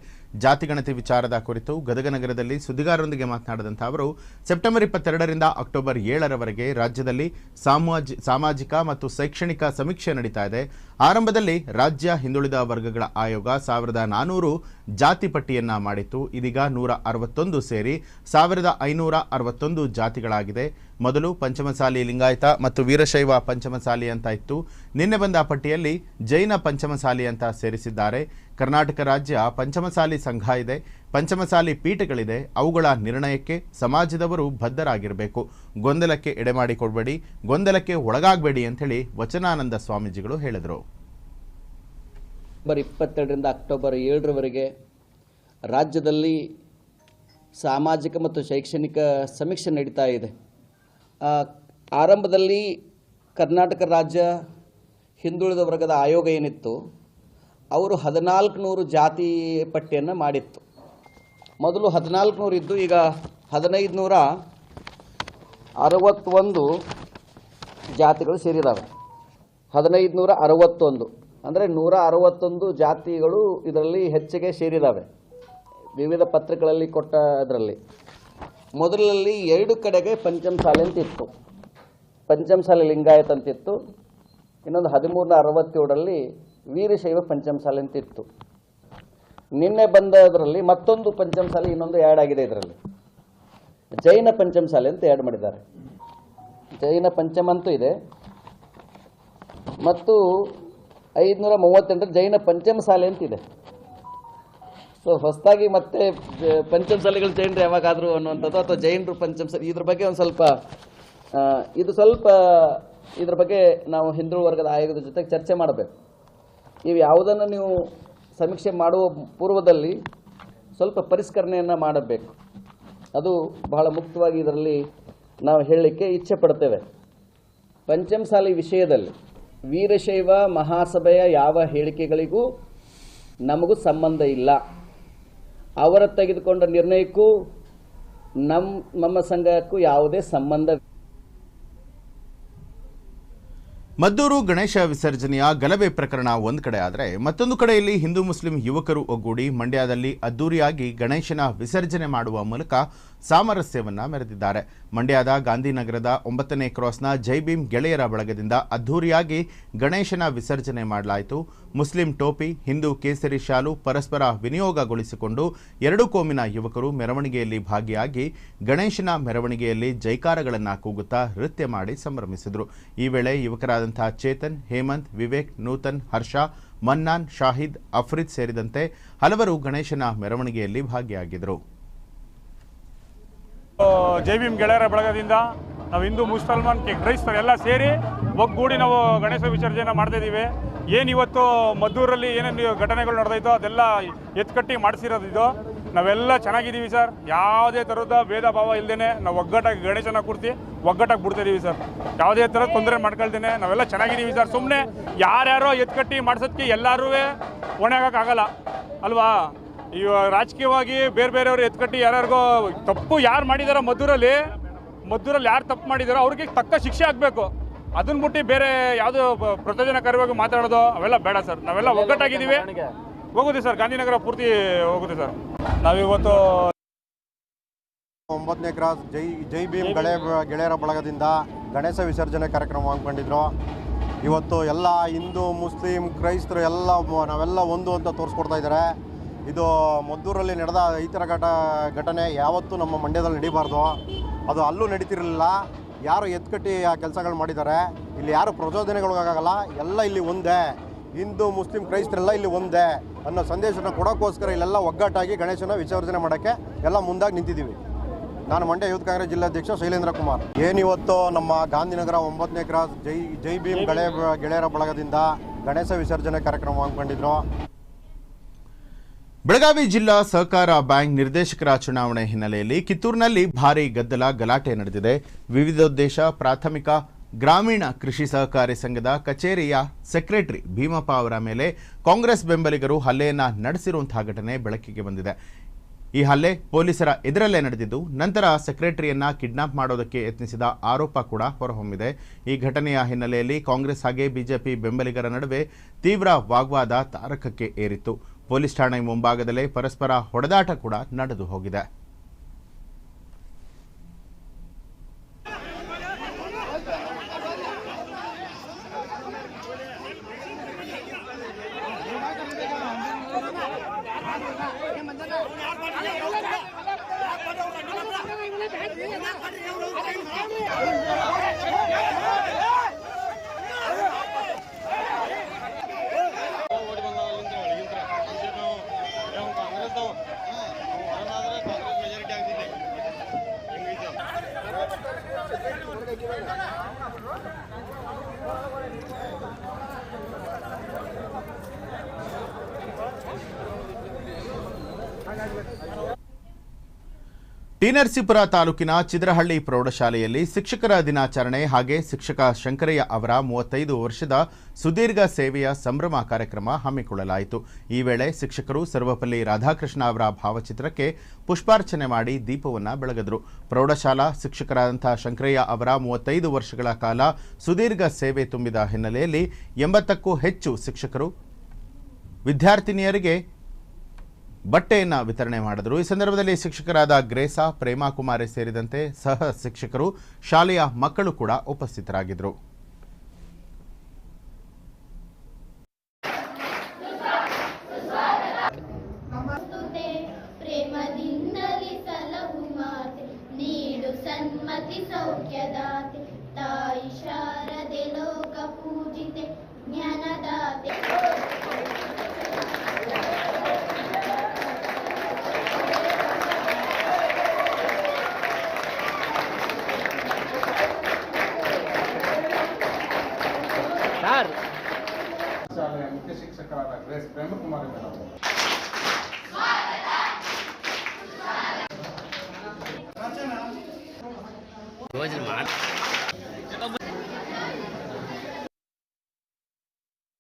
ಜಾತಿಗಣತಿ ವಿಚಾರದ ಕುರಿತು ಗದಗ ನಗರದಲ್ಲಿ ಸುದ್ದಿಗಾರರೊಂದಿಗೆ ಮಾತನಾಡಿದಂಥ ಅವರು, ಸೆಪ್ಟೆಂಬರ್ ಇಪ್ಪತ್ತೆರಡರಿಂದ ಅಕ್ಟೋಬರ್ ಏಳರವರೆಗೆ ರಾಜ್ಯದಲ್ಲಿ ಸಾಮಾಜಿ, ಸಾಮಾಜಿಕ ಮತ್ತು ಶೈಕ್ಷಣಿಕ ಸಮೀಕ್ಷೆ ನಡೀತಾ ಇದೆ. ಆರಂಭದಲ್ಲಿ ರಾಜ್ಯ ಹಿಂದುಳಿದ ವರ್ಗಗಳ ಆಯೋಗ ಸಾವಿರದ ನಾನೂರು ಜಾತಿ ಪಟ್ಟಿಯನ್ನ ಮಾಡಿತ್ತು. ಇದೀಗ ನೂರ ಅರವತ್ತೊಂದು ಸೇರಿ ಸಾವಿರದ ಐನೂರ ಅರವತ್ತೊಂದು ಜಾತಿಗಳಾಗಿದೆ. ಮೊದಲು ಪಂಚಮಸಾಲಿ ಲಿಂಗಾಯತ ಮತ್ತು ವೀರಶೈವ ಪಂಚಮಸಾಲಿ ಅಂತ ಇತ್ತು. ನಿನ್ನೆ ಬಂದ ಪಟ್ಟಿಯಲ್ಲಿ ಜೈನ ಪಂಚಮಸಾಲಿ ಅಂತ ಸೇರಿಸಿದ್ದಾರೆ. ಕರ್ನಾಟಕ ರಾಜ್ಯ ಪಂಚಮಸಾಲಿ ಸಂಘ ಇದೆ. ಪಂಚಮಸಾಲಿ ಪೀಠಗಳಿದೆ. ಅವುಗಳ ನಿರ್ಣಯಕ್ಕೆ ಸಮಾಜದವರು ಬದ್ಧರಾಗಿರಬೇಕು. ಗೊಂದಲಕ್ಕೆ ಎಡೆಮಾಡಿಕೊಡ್ಬೇಡಿ. ಗೊಂದಲಕ್ಕೆ ಒಳಗಾಗಬೇಡಿ ಅಂಥೇಳಿ ವಚನಾನಂದ ಸ್ವಾಮೀಜಿಗಳು ಹೇಳಿದರು. ಅಕ್ಟೋಬರ್ ಇಪ್ಪತ್ತೆರಡರಿಂದ ಅಕ್ಟೋಬರ್ ಏಳರವರೆಗೆ ರಾಜ್ಯದಲ್ಲಿ ಸಾಮಾಜಿಕ ಮತ್ತು ಶೈಕ್ಷಣಿಕ ಸಮೀಕ್ಷೆ ನಡೀತಾ ಇದೆ. ಆರಂಭದಲ್ಲಿ ಕರ್ನಾಟಕ ರಾಜ್ಯ ಹಿಂದುಳಿದ ವರ್ಗದ ಆಯೋಗ ಏನಿತ್ತು, ಅವರು ಹದಿನಾಲ್ಕು ನೂರು ಜಾತಿ ಪಟ್ಟಿಯನ್ನು ಮಾಡಿತ್ತು. ಮೊದಲು ಹದಿನಾಲ್ಕು ನೂರು ಇದ್ದು ಈಗ ಹದಿನೈದು ನೂರ ಅರವತ್ತೊಂದು ಜಾತಿಗಳು ಸೇರಿದಾವೆ. ಹದಿನೈದು ನೂರ ಅರವತ್ತೊಂದು. ಅಂದರೆ ನೂರ ಅರವತ್ತೊಂದು ಜಾತಿಗಳು ಇದರಲ್ಲಿ ಹೆಚ್ಚಿಗೆ ಸೇರಿದ್ದಾವೆ ವಿವಿಧ ಪತ್ರಿಕೆಗಳಲ್ಲಿ ಕೊಟ್ಟ ಅದರಲ್ಲಿ. ಮೊದಲಲ್ಲಿ ಎರಡು ಕಡೆಗೆ ಪಂಚಮಸಾಲೆ ಅಂತ ಇತ್ತು ಪಂಚಮಸಾಲೆ ಲಿಂಗಾಯತ್ ಅಂತಿತ್ತು. ಇನ್ನೊಂದು ಹದಿಮೂರನ ಅರವತ್ತೇಳರಲ್ಲಿ ವೀರಶೈವ ಪಂಚಮಸಾಲೆ ಅಂತ ಇತ್ತು ನಿನ್ನೆ ಬಂದದರಲ್ಲಿ ಮತ್ತೊಂದು ಪಂಚಮಸಾಲೆ ಇನ್ನೊಂದು ಆ್ಯಡ್ ಆಗಿದೆ ಇದರಲ್ಲಿ. ಜೈನ ಪಂಚಮಸಾಲೆ ಅಂತ ಆ್ಯಡ್ ಮಾಡಿದ್ದಾರೆ. ಜೈನ ಪಂಚಮ ಅಂತೂ ಇದೆ. ಮತ್ತು ಐದುನೂರ ಮೂವತ್ತೆಂಟರ ಜೈನ ಪಂಚಮಸಾಲೆ ಅಂತಿದೆ. ಸೊ ಹೊಸದಾಗಿ ಮತ್ತೆ ಪಂಚಮ ಪಂಚಮಸಾಲೆಗಳು ಜೈನರು ಯಾವಾಗಾದರೂ ಅನ್ನುವಂಥದ್ದು, ಅಥವಾ ಜೈನರು ಪಂಚಮಸಾಲೆ ಇದ್ರ ಬಗ್ಗೆ ಒಂದು ಸ್ವಲ್ಪ ಇದು ಸ್ವಲ್ಪ ಇದ್ರ ಬಗ್ಗೆ ನಾವು ಹಿಂದೂ ವರ್ಗದ ಆಯೋಗದ ಜೊತೆಗೆ ಚರ್ಚೆ ಮಾಡಬೇಕು. ನೀವು ಯಾವುದನ್ನು ನೀವು ಸಮೀಕ್ಷೆ ಮಾಡುವ ಪೂರ್ವದಲ್ಲಿ ಸ್ವಲ್ಪ ಪರಿಷ್ಕರಣೆಯನ್ನು ಮಾಡಬೇಕು. ಅದು ಬಹಳ ಮುಕ್ತವಾಗಿ ಇದರಲ್ಲಿ ನಾವು ಹೇಳಲಿಕ್ಕೆ ಇಚ್ಛೆ ಪಡ್ತೇವೆ. ಪಂಚಮಸಾಲಿ ವಿಷಯದಲ್ಲಿ ವೀರಶೈವ ಮಹಾಸಭೆಯ ಯಾವ ಹೇಳಿಕೆಗಳಿಗೂ ನಮಗೂ ಸಂಬಂಧ ಇಲ್ಲ. ಅವರ ತೆಗೆದುಕೊಂಡ ನಿರ್ಣಯಕ್ಕೂ ನಮ್ಮ ನಮ್ಮ ಸಂಘಕ್ಕೂ ಯಾವುದೇ ಸಂಬಂಧ ಮದ್ದೂರು ಗಣೇಶ ವಿಸರ್ಜನೆಯ ಗಲಭೆ ಪ್ರಕರಣ ಒಂದು ಕಡೆ ಆದರೆ ಮತ್ತೊಂದು ಕಡೆಯಲ್ಲಿ ಹಿಂದೂ ಮುಸ್ಲಿಂ ಯುವಕರು ಒಗ್ಗೂಡಿ ಮಂಡ್ಯದಲ್ಲಿ ಅದ್ದೂರಿಯಾಗಿ ಗಣೇಶನ ವಿಸರ್ಜನೆ ಮಾಡುವ ಮೂಲಕ ಸಾಮರಸ್ಯವನ್ನ ಮೆರೆದಿದ್ದಾರೆ. ಮಂಡ್ಯದ ಗಾಂಧಿನಗರದ ಒಂಬತ್ತನೇ ಕ್ರಾಸ್ನ ಜೈ ಭೀಮ್ ಗೆಳೆಯರ ಬಳಗದಿಂದ ಅದ್ದೂರಿಯಾಗಿ ಗಣೇಶನ ವಿಸರ್ಜನೆ ಮಾಡಲಾಯಿತು. ಮುಸ್ಲಿಂ ಟೋಪಿ, ಹಿಂದೂ ಕೇಸರಿ ಶಾಲು ಪರಸ್ಪರ ವಿನಿಯೋಗಗೊಳಿಸಿಕೊಂಡು ಎರಡು ಕೋಮಿನ ಯುವಕರು ಮೆರವಣಿಗೆಯಲ್ಲಿ ಭಾಗಿಯಾಗಿ ಗಣೇಶನ ಮೆರವಣಿಗೆಯಲ್ಲಿ ಜೈಕಾರಗಳನ್ನು ಕೂಗುತ್ತಾ ನೃತ್ಯ ಮಾಡಿ ಸಂಭ್ರಮಿಸಿದರು. ಈ ವೇಳೆ ಯುವಕರಾದಂಥ ಚೇತನ್, ಹೇಮಂತ್, ವಿವೇಕ್, ನೂತನ್, ಹರ್ಷ, ಮನ್ನಾನ್, ಶಾಹಿದ್, ಅಫ್ರಿದ್ ಸೇರಿದಂತೆ ಹಲವರು ಗಣೇಶನ ಮೆರವಣಿಗೆಯಲ್ಲಿ ಭಾಗಿಯಾಗಿದ್ದರು. ಜೈ ಗೆಳೆಯರ ಬಳಗದಿಂದ ನಾವು ಹಿಂದೂ ಮುಸಲ್ಮಾನ್ ಕ್ರೈಸ್ತರು ಎಲ್ಲ ಸೇರಿ ಒಗ್ಗೂಡಿ ನಾವು ಗಣೇಶ ವಿಸರ್ಜನೆ ಮಾಡ್ತಾ ಇದ್ದೀವಿ. ಏನು ಇವತ್ತು ಮದ್ದೂರಲ್ಲಿ ಏನೇನು ಘಟನೆಗಳು ನಡೆದೈತೋ ಅದೆಲ್ಲ ಎತ್ಕಟ್ಟಿ ಮಾಡಿಸಿರೋದು ನಾವೆಲ್ಲ ಚೆನ್ನಾಗಿದ್ದೀವಿ ಸರ್. ಯಾವುದೇ ಥರದ ಭೇದ ಭಾವ ಇಲ್ಲದೇ ನಾವು ಒಗ್ಗಟ್ಟಾಗಿ ಗಣೇಶನ ಕೂರ್ತಿ ಒಗ್ಗಟ್ಟಾಗಿ ಬಿಡ್ತಿದ್ದೀವಿ ಸರ್. ಯಾವುದೇ ಥರ ತೊಂದರೆ ಮಾಡ್ಕೊಳ್ತೇನೆ ನಾವೆಲ್ಲ ಚೆನ್ನಾಗಿದ್ದೀವಿ ಸರ್. ಸುಮ್ಮನೆ ಯಾರ್ಯಾರೋ ಎತ್ಕಟ್ಟಿ ಮಾಡ್ಸೋದಕ್ಕೆ ಎಲ್ಲರೂ ಹೊಣೆ ಆಗೋಕ್ಕಾಗಲ್ಲ ಅಲ್ವಾ? ಇವ ರಾಜಕೀಯವಾಗಿ ಬೇರೆ ಬೇರೆಯವರು ಎತ್ಕಟ್ಟಿ ಯಾರ್ಯಾರಿಗೋ ತಪ್ಪು ಯಾರು ಮಾಡಿದಾರೋ ಮದ್ದೂರಲ್ಲಿ ಮದ್ದೂರಲ್ಲಿ ಯಾರು ತಪ್ಪು ಮಾಡಿದಾರೋ ಅವ್ರಿಗೆ ತಕ್ಕ ಶಿಕ್ಷೆ ಆಗಬೇಕು. ಅದನ್ನ ಬಿಟ್ಟು ಬೇರೆ ಯಾವುದು ಪ್ರಚೋದನಕಾರಿಯಾಗಿ ಮಾತಾಡೋದು ಅವೆಲ್ಲ ಬೇಡ ಸರ್. ನಾವೆಲ್ಲ ಒಗ್ಗಟ್ಟಾಗಿದ್ದೀವಿ. ಹೋಗುತ್ತೆ ಸರ್. ಗಾಂಧಿನಗರ ಪೂರ್ತಿ ಹೋಗುತ್ತೆ ಸರ್. ನಾವಿವತ್ತು ಒಂಬತ್ತನೇ ಕ್ರಾಸ್ ಜೈ ಜೈ ಭೀಮ್ ಗಳೆ ಗೆಳೆಯರ ಬಳಗದಿಂದ ಗಣೇಶ ವಿಸರ್ಜನೆ ಕಾರ್ಯಕ್ರಮ ಹಮ್ಮಿಕೊಂಡಿದ್ರು. ಇವತ್ತು ಎಲ್ಲ ಹಿಂದೂ ಮುಸ್ಲಿಂ ಕ್ರೈಸ್ತರು ಎಲ್ಲ ನಾವೆಲ್ಲ ಒಂದು ಅಂತ ತೋರಿಸ್ಕೊಡ್ತಾ ಇದ್ದಾರೆ. ಇದು ಮದ್ದೂರಲ್ಲಿ ನಡೆದ ಈ ಥರ ಘಟ ಘಟನೆ ಯಾವತ್ತೂ ನಮ್ಮ ಮಂಡ್ಯದಲ್ಲಿ ನಡೀಬಾರ್ದು. ಅದು ಅಲ್ಲೂ ನಡೀತಿರಲಿಲ್ಲ. ಯಾರು ಎತ್ಕಟ್ಟಿ ಆ ಕೆಲಸಗಳು ಮಾಡಿದ್ದಾರೆ. ಇಲ್ಲಿ ಯಾರು ಪ್ರಚೋದನೆಗಳಿಗಾಗಲ್ಲ. ಎಲ್ಲ ಇಲ್ಲಿ ಒಂದೇ. ಹಿಂದೂ, ಮುಸ್ಲಿಂ, ಕ್ರೈಸ್ತರೆಲ್ಲ ಇಲ್ಲಿ ಒಂದೇ ಅನ್ನೋ ಸಂದೇಶನ ಕೊಡೋಕ್ಕೋಸ್ಕರ ಇಲ್ಲೆಲ್ಲ ಒಗ್ಗಟ್ಟಾಗಿ ಗಣೇಶನ ವಿಸರ್ಜನೆ ಮಾಡೋಕ್ಕೆ ಎಲ್ಲ ಮುಂದಾಗಿ ನಿಂತಿದ್ದೀವಿ. ನಾನು ಮಂಡ್ಯ ಯೂತ್ ಕಾಂಗ್ರೆಸ್ ಜಿಲ್ಲಾಧ್ಯಕ್ಷ ಶೈಲೇಂದ್ರ ಕುಮಾರ್. ಏನಿವತ್ತು ನಮ್ಮ ಗಾಂಧಿನಗರ ಒಂಬತ್ತನೇ ಕ್ರಾಸ್ ಜೈ ಜೈ ಭೀಮ್ ಗಳೇ, ಗೆಳೆಯರ ಬಳಗದಿಂದ ಗಣೇಶ ವಿಸರ್ಜನೆ ಕಾರ್ಯಕ್ರಮ ಹಮ್ಮಿಕೊಂಡಿದ್ರು. ಬೆಳಗಾವಿ ಜಿಲ್ಲಾ ಸಹಕಾರ ಬ್ಯಾಂಕ್ ನಿರ್ದೇಶಕರ ಚುನಾವಣೆ ಹಿನ್ನೆಲೆಯಲ್ಲಿ ಕಿತ್ತೂರಿನಲ್ಲಿ ಭಾರೀ ಗದ್ದಲ ಗಲಾಟೆ ನಡೆದಿದೆ. ವಿವಿಧೋದ್ದೇಶ, ಪ್ರಾಥಮಿಕ ಗ್ರಾಮೀಣ ಕೃಷಿ ಸಹಕಾರಿ ಸಂಘದ ಕಚೇರಿಯ ಸೆಕ್ರೆಟರಿ ಭೀಮಪ್ಪ ಅವರ ಮೇಲೆ ಕಾಂಗ್ರೆಸ್ ಬೆಂಬಲಿಗರು ಹಲ್ಲೆಯನ್ನ ನಡೆಸಿರುವಂತಹ ಘಟನೆ ಬೆಳಕಿಗೆ ಬಂದಿದೆ. ಈ ಹಲ್ಲೆ ಪೊಲೀಸರ ಎದುರಲ್ಲೇ ನಡೆದಿದ್ದು, ನಂತರ ಸೆಕ್ರೆಟರಿಯನ್ನ ಕಿಡ್ನಾಪ್ ಮಾಡೋದಕ್ಕೆ ಯತ್ನಿಸಿದ ಆರೋಪ ಕೂಡ ಹೊರಹೊಮ್ಮಿದೆ. ಈ ಘಟನೆಯ ಹಿನ್ನೆಲೆಯಲ್ಲಿ ಕಾಂಗ್ರೆಸ್ ಹಾಗೆ ಬಿಜೆಪಿ ಬೆಂಬಲಿಗರ ನಡುವೆ ತೀವ್ರ ವಾಗ್ವಾದ ತಾರಕಕ್ಕೆ ಏರಿತ್ತು. ಪೊಲೀಸ್ ಠಾಣೆ ಮುಂಭಾಗದಲ್ಲೇ ಪರಸ್ಪರ ಹೊಡೆದಾಟ ಕೂಡ ನಡೆದು ಹೋಗಿದೆ. ನರಸೀಪುರ ತಾಲೂಕಿನ ಚಿದ್ರಹಳ್ಳಿ ಪ್ರೌಢಶಾಲೆಯಲ್ಲಿ ಶಿಕ್ಷಕರ ದಿನಾಚರಣೆ ಹಾಗೆ ಶಿಕ್ಷಕ ಶಂಕರಯ್ಯ ಅವರ ಮೂವತ್ತೈದು ವರ್ಷದ ಸುದೀರ್ಘ ಸೇವೆಯ ಸಂಭ್ರಮ ಕಾರ್ಯಕ್ರಮ ಹಮ್ಮಿಕೊಳ್ಳಲಾಯಿತು. ಈ ವೇಳೆ ಶಿಕ್ಷಕರು ಸರ್ವಪಲ್ಲಿ ರಾಧಾಕೃಷ್ಣ ಅವರ ಭಾವಚಿತ್ರಕ್ಕೆ ಪುಷ್ಪಾರ್ಚನೆ ಮಾಡಿ ದೀಪವನ್ನು ಬೆಳಗಿದ್ರು. ಪ್ರೌಢಶಾಲಾ ಶಿಕ್ಷಕರಾದಂಥ ಶಂಕರಯ್ಯ ಅವರ ಮೂವತ್ತೈದು ವರ್ಷಗಳ ಕಾಲ ಸುದೀರ್ಘ ಸೇವೆ ತುಂಬಿದ ಹಿನ್ನೆಲೆಯಲ್ಲಿ ಎಂಬತ್ತಕ್ಕೂ ಹೆಚ್ಚು ಶಿಕ್ಷಕರು ವಿದ್ಯಾರ್ಥಿನಿಯರಿಗೆ ಬಟ್ಟೆಯನ್ನು ವಿತರಣೆ ಮಾಡಿದರು. ಈ ಸಂದರ್ಭದಲ್ಲಿ ಶಿಕ್ಷಕರಾದ ಗ್ರೇಸಾ, ಪ್ರೇಮಾ ಕುಮಾರಿ ಸೇರಿದಂತೆ ಸಹ ಶಿಕ್ಷಕರು, ಶಾಲೆಯ ಮಕ್ಕಳು ಕೂಡ ಉಪಸ್ಥಿತರಾಗಿದ್ದರು ಸೌಖ್ಯದಾತೆ ತಾಯಿ ಗ್ರೇಸ್ ಪ್ರೇಮಕುಮಾರ್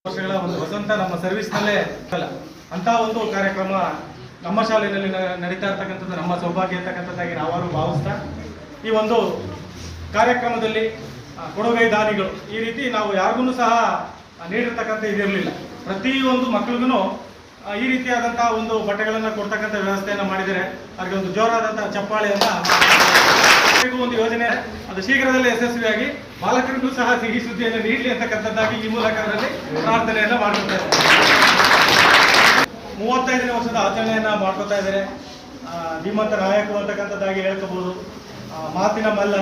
ವರ್ಷಗಳ ಒಂದು ವಸಂತ ನಮ್ಮ ಸರ್ವಿಸ್ನಲ್ಲೇ ಅಲ್ಲ. ಅಂತ ಒಂದು ಕಾರ್ಯಕ್ರಮ ನಮ್ಮ ಶಾಲೆಯಲ್ಲಿ ನಡೀತಾ ಇರ್ತಕ್ಕಂಥದ್ದು, ನಮ್ಮ ಸೌಭಾಗ್ಯ ಇರ್ತಕ್ಕಂಥದ್ದಾಗಿ ನಾವಾರು ಭಾವಿಸ್ತಾ ಈ ಒಂದು ಕಾರ್ಯಕ್ರಮದಲ್ಲಿ ಕೊಡುಗೈ ದಾನಿಗಳು ಈ ರೀತಿ ನಾವು ಯಾರಿಗೂ ಸಹ ನೀಡಿರ್ತಕ್ಕಂಥ ಇದಿರಲಿಲ್ಲ. ಪ್ರತಿಯೊಂದು ಮಕ್ಕಳಿಗೂ ಈ ರೀತಿಯಾದಂತಹ ಒಂದು ಬಟ್ಟೆಗಳನ್ನು ಕೊಡ್ತಕ್ಕಂಥ ವ್ಯವಸ್ಥೆಯನ್ನು ಮಾಡಿದರೆ ಅವರಿಗೆ ಒಂದು ಜೋರಾದಂತಹ ಚಪ್ಪಾಳೆಯನ್ನ ಒಂದು ಯೋಜನೆ. ಅದು ಶೀಘ್ರದಲ್ಲೇ ಯಶಸ್ವಿಯಾಗಿ ಬಾಲಕರಿಗೂ ಸಹ ಸಿಹಿ ಸುದ್ದಿಯನ್ನು ನೀಡಲಿ ಅಂತಕ್ಕಂಥದ್ದಾಗಿ ಈ ಮೂಲಕ ಅದರಲ್ಲಿ ಪ್ರಾರ್ಥನೆಯನ್ನ ಮಾಡ್ಕೊತಾರೆ ಮೂವತ್ತೈದನೇ ವರ್ಷದ ಆಚರಣೆಯನ್ನ ಮಾಡ್ಕೊತಾ ಇದ್ದಾರೆ. ಧೀಮಂತ ನಾಯಕರು ಅಂತಕ್ಕಂಥದ್ದಾಗಿ ಹೇಳ್ಕೋಬಹುದು ಆ, ಮಾತಿನ ಮಲ್ಲ.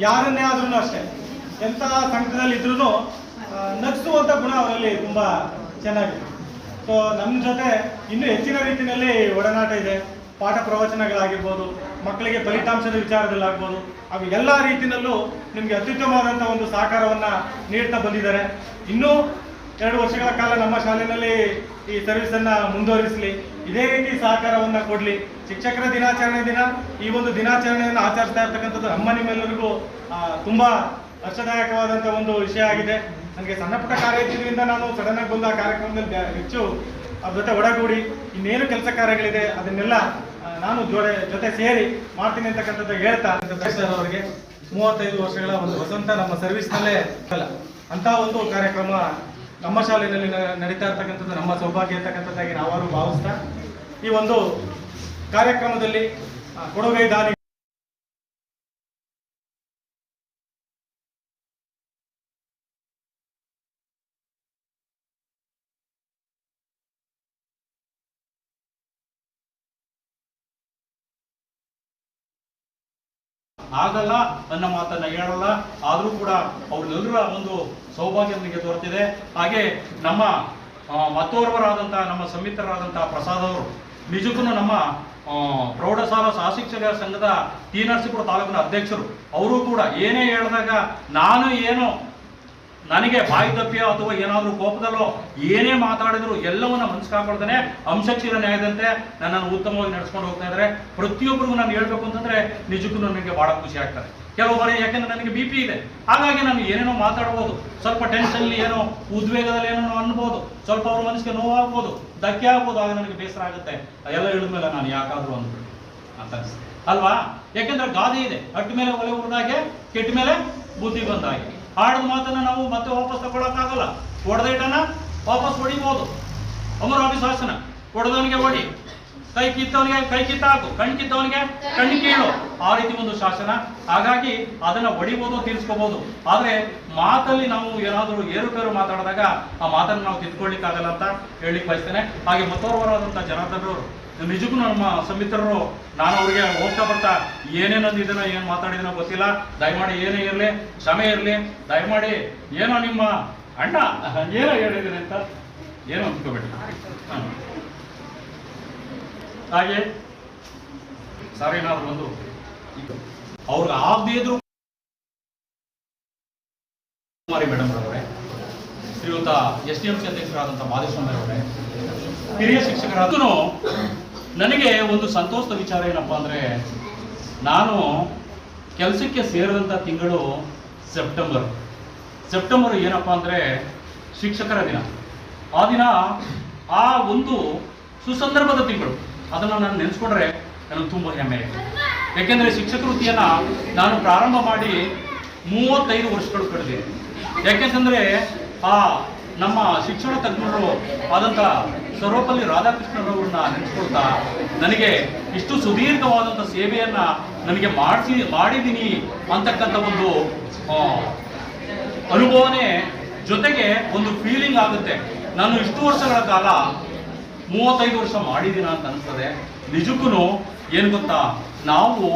ಯಾರನ್ನೇ ಆದ್ರೂ ಅಷ್ಟೇ. ಎಂಥ ಸಂಕಟದಲ್ಲಿ ಇದ್ರೂ ನಗಿಸುವಂಥ ಗುಣ ಅವರಲ್ಲಿ ತುಂಬಾ ಚೆನ್ನಾಗಿದೆ. ಸೊ ನಮ್ಮ ಜೊತೆ ಇನ್ನೂ ಹೆಚ್ಚಿನ ರೀತಿಯಲ್ಲಿ ಒಡನಾಟ ಇದೆ. ಪಾಠ ಪ್ರವಚನಗಳಾಗಿರ್ಬೋದು, ಮಕ್ಕಳಿಗೆ ಫಲಿತಾಂಶದ ವಿಚಾರದಲ್ಲಾಗ್ಬೋದು, ಹಾಗೂ ಎಲ್ಲ ರೀತಿಯಲ್ಲೂ ನಿಮಗೆ ಅತ್ಯುತ್ತಮವಾದಂಥ ಒಂದು ಸಹಕಾರವನ್ನು ನೀಡ್ತಾ ಬಂದಿದ್ದಾರೆ. ಇನ್ನೂ ಎರಡು ವರ್ಷಗಳ ಕಾಲ ನಮ್ಮ ಶಾಲೆಯಲ್ಲಿ ಈ ಸರ್ವಿಸನ್ನು ಮುಂದುವರಿಸಲಿ. ಇದೇ ರೀತಿ ಸಹಕಾರವನ್ನು ಕೊಡಲಿ. ಶಿಕ್ಷಕರ ದಿನಾಚರಣೆ ದಿನ, ಈ ಒಂದು ದಿನಾಚರಣೆಯನ್ನು ಆಚರಿಸ್ತಾ ಇರ್ತಕ್ಕಂಥದ್ದು ನಮ್ಮ ನಿಮ್ಮೆಲ್ಲರಿಗೂ ತುಂಬಾ ಹರ್ಷದಾಯಕವಾದಂಥ ಒಂದು ವಿಷಯ ಆಗಿದೆ. ನನಗೆ ಸಣ್ಣ ಪುಟ್ಟ ಕಾರ್ಯ ಇದ್ದಿದ್ರಿಂದ ನಾನು ಸಡನ್ ಆಗಿ ಬಂದ ಕಾರ್ಯಕ್ರಮದಲ್ಲಿ ಹೆಚ್ಚು ಅದ್ರ ಜೊತೆ ಒಡಗೂಡಿ ಇನ್ನೇನು ಕೆಲಸ ಕಾರ್ಯಗಳಿದೆ ಅದನ್ನೆಲ್ಲ ನಾನು ಜೋಡೆ ಜೊತೆ ಸೇರಿ ಮಾಡ್ತೀನಿ ಅಂತಕ್ಕಂಥದ್ದು ಹೇಳ್ತಾ ಸರ್ ಅವರಿಗೆ. ಮೂವತ್ತೈದು ವರ್ಷಗಳ ಒಂದು ವಸಂತ ನಮ್ಮ ಸರ್ವಿಸ್ನಲ್ಲೇ ಅಲ್ಲ. ಅಂತ ಒಂದು ಕಾರ್ಯಕ್ರಮ ನಮ್ಮ ಶಾಲೆಯಲ್ಲಿ ನಡೀತಾ ಇರ್ತಕ್ಕಂಥದ್ದು, ನಮ್ಮ ಸೌಭಾಗ್ಯ ಅಂತಕ್ಕಂಥದ್ದಾಗಿ ನಾವಾರು ಭಾವಿಸ್ತಾ ಈ ಒಂದು ಕಾರ್ಯಕ್ರಮದಲ್ಲಿ ಕೊಡುಗೈ ದಾನಿ ಆಗಲ್ಲ, ನನ್ನ ಮಾತನ್ನ ಹೇಳಲ್ಲ. ಆದರೂ ಕೂಡ ಅವ್ರನ್ನೆಲ್ಲರ ಒಂದು ಸೌಭಾಗ್ಯ ನನಗೆ ದೊರೆತಿದೆ ಹಾಗೆ ನಮ್ಮ ಮತ್ತೋರ್ವರಾದಂತಹ, ನಮ್ಮ ಸಮಿತರಾದಂಥ ಪ್ರಸಾದ್ ಅವರು, ನಿಜಕ್ಕೂ ನಮ್ಮ ಪ್ರೌಢಶಾಲಾ ಸಹಶಿಕ್ಷಕರ ಸಂಘದ ಟಿ ನರಸೀಪುರ ತಾಲೂಕಿನ ಅಧ್ಯಕ್ಷರು, ಅವರು ಕೂಡ ಏನೇ ಹೇಳಿದಾಗ ನಾನು ಏನು ನನಗೆ ಬಾಯಿ ತಪ್ಪಿಯೋ ಅಥವಾ ಏನಾದರೂ ಕೋಪದಲ್ಲೋ ಏನೇ ಮಾತಾಡಿದ್ರು ಎಲ್ಲವನ್ನ ಮನಸ್ಕಾಕೊಳ್ತಾನೆ ಅಂಶಕ್ಷೀರ ನ್ಯಾಯದಂತೆ ನನ್ನನ್ನು ಉತ್ತಮವಾಗಿ ನಡೆಸ್ಕೊಂಡು ಹೋಗ್ತಾ ಇದ್ದಾರೆ. ಪ್ರತಿಯೊಬ್ಬರಿಗೂ ನಾನು ಹೇಳ್ಬೇಕು ಅಂತಂದ್ರೆ ನಿಜಕ್ಕೂ ನನಗೆ ಬಹಳ ಖುಷಿ ಆಗ್ತದೆ. ಕೆಲವು ಬಾರಿ ಯಾಕೆಂದ್ರೆ ನನಗೆ ಬಿ ಪಿ ಇದೆ. ಹಾಗಾಗಿ ನಾನು ಏನೇನೋ ಮಾತಾಡ್ಬೋದು. ಸ್ವಲ್ಪ ಟೆನ್ಷನ್ಲಿ ಏನೋ ಉದ್ವೇಗದಲ್ಲಿ ಏನೋ ಅನ್ಬೋದು. ಸ್ವಲ್ಪ ಅವ್ರ ಮನಸ್ಸಿಗೆ ನೋವಾಗ್ಬೋದು. ಧಕ್ಕೆ ಆಗ್ಬೋದು. ಆಗ ನನಗೆ ಬೇಸರ ಆಗುತ್ತೆ. ಎಲ್ಲ ಹೇಳಿದ್ಮೇಲೆ ನಾನು ಯಾಕಾದ್ರೂ ಅಂದ್ಬಿಟ್ಟು ಅಂತ ಅಲ್ವಾ? ಯಾಕೆಂದ್ರೆ ಗಾದೆ ಇದೆ. ಅಟ್ಟ ಮೇಲೆ ಒಲೆ ಉರಿದಾಗೆ ಕೆಟ್ಟ ಮೇಲೆ ಬುದ್ಧಿ ಬಂದಾಗೆ. ಹಾಡಿದ ಮಾತನ್ನ ನಾವು ಮತ್ತೆ ವಾಪಸ್ ತಗೊಳಕ್ಕಾಗಲ್ಲ. ಇಟ್ಟನ ವಾಪಸ್ ಹೊಡಿಬೋದು. ಆಫೀಸ್ ಶಾಸನ ಹೊಡೆದವನಿಗೆ ಹೊಡಿ. ಕೈ ಕಿತ್ತವನಿಗೆ ಕೈ ಕಿತ್ತಾಕು ಕಣ್ ಕಿತ್ತವನಿಗೆ ಕಣ್ಣು ಕೀಳು. ಆ ರೀತಿ ಒಂದು ಶಾಸನ. ಹಾಗಾಗಿ ಅದನ್ನ ಹೊಡಿಬೋದು ತೀರಿಸ್ಕೋಬಹುದು ಆದ್ರೆ ಮಾತಲ್ಲಿ ನಾವು ಏನಾದರೂ ಏರುಪೇರು ಮಾತಾಡಿದಾಗ ಆ ಮಾತನ್ನು ನಾವು ತಿದ್ಕೊಳ್ಳಿಕ್ಕಾಗಲ್ಲ ಅಂತ ಹೇಳಿ ಬಯಸ್ತೇನೆ. ಹಾಗೆ ಮತ್ತೋರ್ವರಾದಂಥ ಜನಾರ್ದನ್ ಅವರು ನಿಜಕ್ಕೂ ನಮ್ಮ ಸಂಮಿತ್ರರು, ನಾನು ಅವ್ರಿಗೆ ಹೋಗ್ತಾ ಬರ್ತಾ ಏನೇನೊಂದು ಇದನ್ನ, ಏನು ಮಾತಾಡಿದನೋ ಗೊತ್ತಿಲ್ಲ. ದಯಮಾಡಿ ಏನೇ ಇರಲಿ, ಕ್ಷಮೆ ಇರಲಿ. ದಯಮಾಡಿ ಏನೋ ನಿಮ್ಮ ಅಣ್ಣ ಏನೋ ಹೇಳಿದ್ದೀನಿ ಅಂತ. ಏನೋ ಅಂದ್ಕೋಬೇಡಿ. ಹಾಗೆ ಸರ್ ಏನಾದ್ರು ಒಂದು ಅವ್ರಿಗೆ ಆಗದೇ ಇದ್ರು ಕುಮಾರಿ ಮೇಡಮ್ ಅವರೇ, ಶ್ರೀಯುತ ಎಸ್ ಡಿ ಎಂ ಸಿ ಅಧ್ಯಕ್ಷರಾದಂಥ ಮಾದೇಶ್ವರ ಅವರೇ, ಹಿರಿಯ ಶಿಕ್ಷಕರಾದನು ನನಗೆ ಒಂದು ಸಂತೋಷದ ವಿಚಾರ ಏನಪ್ಪ ಅಂದರೆ, ನಾನು ಕೆಲಸಕ್ಕೆ ಸೇರಿದಂಥ ತಿಂಗಳು ಸೆಪ್ಟೆಂಬರ್. ಸೆಪ್ಟೆಂಬರ್ ಏನಪ್ಪ ಅಂದರೆ, ಶಿಕ್ಷಕರ ದಿನ. ಆ ದಿನ ಆ ಒಂದು ಸುಸಂದರ್ಭದ ತಿಂಗಳು. ಅದನ್ನು ನಾನು ನೆನೆಸ್ಕೊಂಡ್ರೆ ನನಗೆ ತುಂಬ ಹೆಮ್ಮೆ ಇದೆ ಯಾಕೆಂದರೆ ಶಿಕ್ಷಕ ವೃತ್ತಿಯನ್ನು ನಾನು ಪ್ರಾರಂಭ ಮಾಡಿ ಮೂವತ್ತೈದು ವರ್ಷಗಳು ಕಳೆದಿದ್ದೀನಿ ಯಾಕೆಂತಂದರೆ, ಆ ನಮ್ಮ ಶಿಕ್ಷಣ ತಜ್ಞರು ಆದಂಥ ಸರ್ವಪಲ್ಲಿ ರಾಧಾಕೃಷ್ಣರವ್ರನ್ನ ನೆನೆಸ್ಕೊಳ್ತಾ ನನಗೆ ಇಷ್ಟು ಸುದೀರ್ಘವಾದಂಥ ಸೇವೆಯನ್ನ ನನಗೆ ಮಾಡಿಸಿ ಮಾಡಿದ್ದೀನಿ ಅಂತಕ್ಕಂಥ ಒಂದು ಅನುಭವನೇ ಜೊತೆಗೆ ಒಂದು ಫೀಲಿಂಗ್ ಆಗುತ್ತೆ. ನಾನು ಇಷ್ಟು ವರ್ಷಗಳ ಕಾಲ ಮೂವತ್ತೈದು ವರ್ಷ ಮಾಡಿದ್ದೀನ ಅಂತ ಅನಿಸ್ತದೆ. ನಿಜಕ್ಕೂ ಏನು ಗೊತ್ತಾ? ನಾವು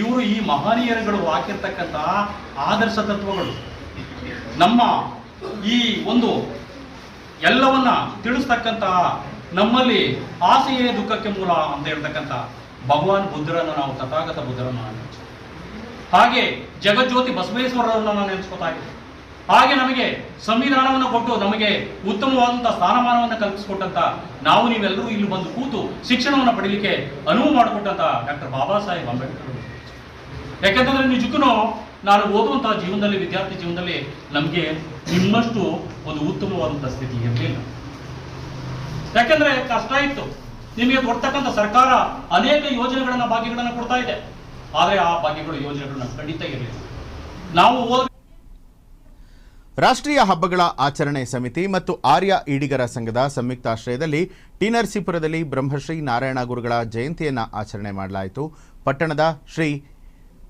ಇವರು ಈ ಮಹನೀಯರುಗಳು ಹಾಕಿರ್ತಕ್ಕಂತಹ ಆದರ್ಶ ತತ್ವಗಳು. ನಮ್ಮ ಈ ಒಂದು ಎಲ್ಲವನ್ನ ತಿಳಿಸ್ತಕ್ಕಂತಹ ನಮ್ಮಲ್ಲಿ ಆಸೆಯೇ ದುಃಖಕ್ಕೆ ಮೂಲ ಅಂತ ಹೇಳ್ತಕ್ಕಂಥ ಭಗವಾನ್ ಬುದ್ಧರನ್ನು ನಾವು ತಥಾಗತ ಬುದ್ಧರನ್ನು ನಾವು ಹಾಗೆ ಜಗಜ್ಯೋತಿ ಬಸವೇಶ್ವರರನ್ನು ನಾವು ನೆನೆಸ್ಕೊತಾ ಹಾಗೆ ನಮಗೆ ಸಂವಿಧಾನವನ್ನು ಕೊಟ್ಟು ನಮಗೆ ಉತ್ತಮವಾದಂಥ ಸ್ಥಾನಮಾನವನ್ನು ಕಲ್ಪಿಸಿಕೊಟ್ಟಂತ ನಾವು ನೀವೆಲ್ಲರೂ ಇಲ್ಲಿ ಬಂದು ಕೂತು ಶಿಕ್ಷಣವನ್ನು ಪಡೀಲಿಕ್ಕೆ ಅನುವು ಮಾಡಿಕೊಟ್ಟಂತ ಡಾಕ್ಟರ್ ಬಾಬಾ ಸಾಹೇಬ್ ಅಂಬೇಡ್ಕರ್. ಯಾಕೆಂತಂದ್ರೆ ನಿಜಕ್ಕೂ ನಾನು ಓದುವಂತಹ ಜೀವನದಲ್ಲಿ, ವಿದ್ಯಾರ್ಥಿ ಜೀವನದಲ್ಲಿ ನಮಗೆ ನಿಮ್ಮಷ್ಟು ಒಂದು ಉತ್ತಮವಾದಂತಹ ಸ್ಥಿತಿ ಇರಲಿಲ್ಲ. ಯಾಕಂದ್ರೆ ಕಷ್ಟ ಇತ್ತು. ನಿಮಗೆ ಕೊಡ್ತಕ್ಕಂಥ ಸರ್ಕಾರ ಅನೇಕ ಯೋಜನೆಗಳನ್ನ, ಭಾಗ್ಯಗಳನ್ನ ಕೊಡ್ತಾ ಇದೆ. ಆದರೆ ಆ ಭಾಗ್ಯಗಳು, ಯೋಜನೆಗಳನ್ನ ಖಂಡಿತ ಇರಲಿಲ್ಲ. ನಾವು ರಾಷ್ಟ್ರೀಯ ಹಬ್ಬಗಳ ಆಚರಣೆ ಸಮಿತಿ ಮತ್ತು ಆರ್ಯ ಈಡಿಗರ ಸಂಘದ ಸಂಯುಕ್ತಾಶ್ರಯದಲ್ಲಿ ಟಿ ನರಸೀಪುರದಲ್ಲಿ ಬ್ರಹ್ಮಶ್ರೀ ನಾರಾಯಣ ಗುರುಗಳ ಜಯಂತಿಯನ್ನು ಆಚರಣೆ ಮಾಡಲಾಯಿತು. ಪಟ್ಟಣದ ಶ್ರೀ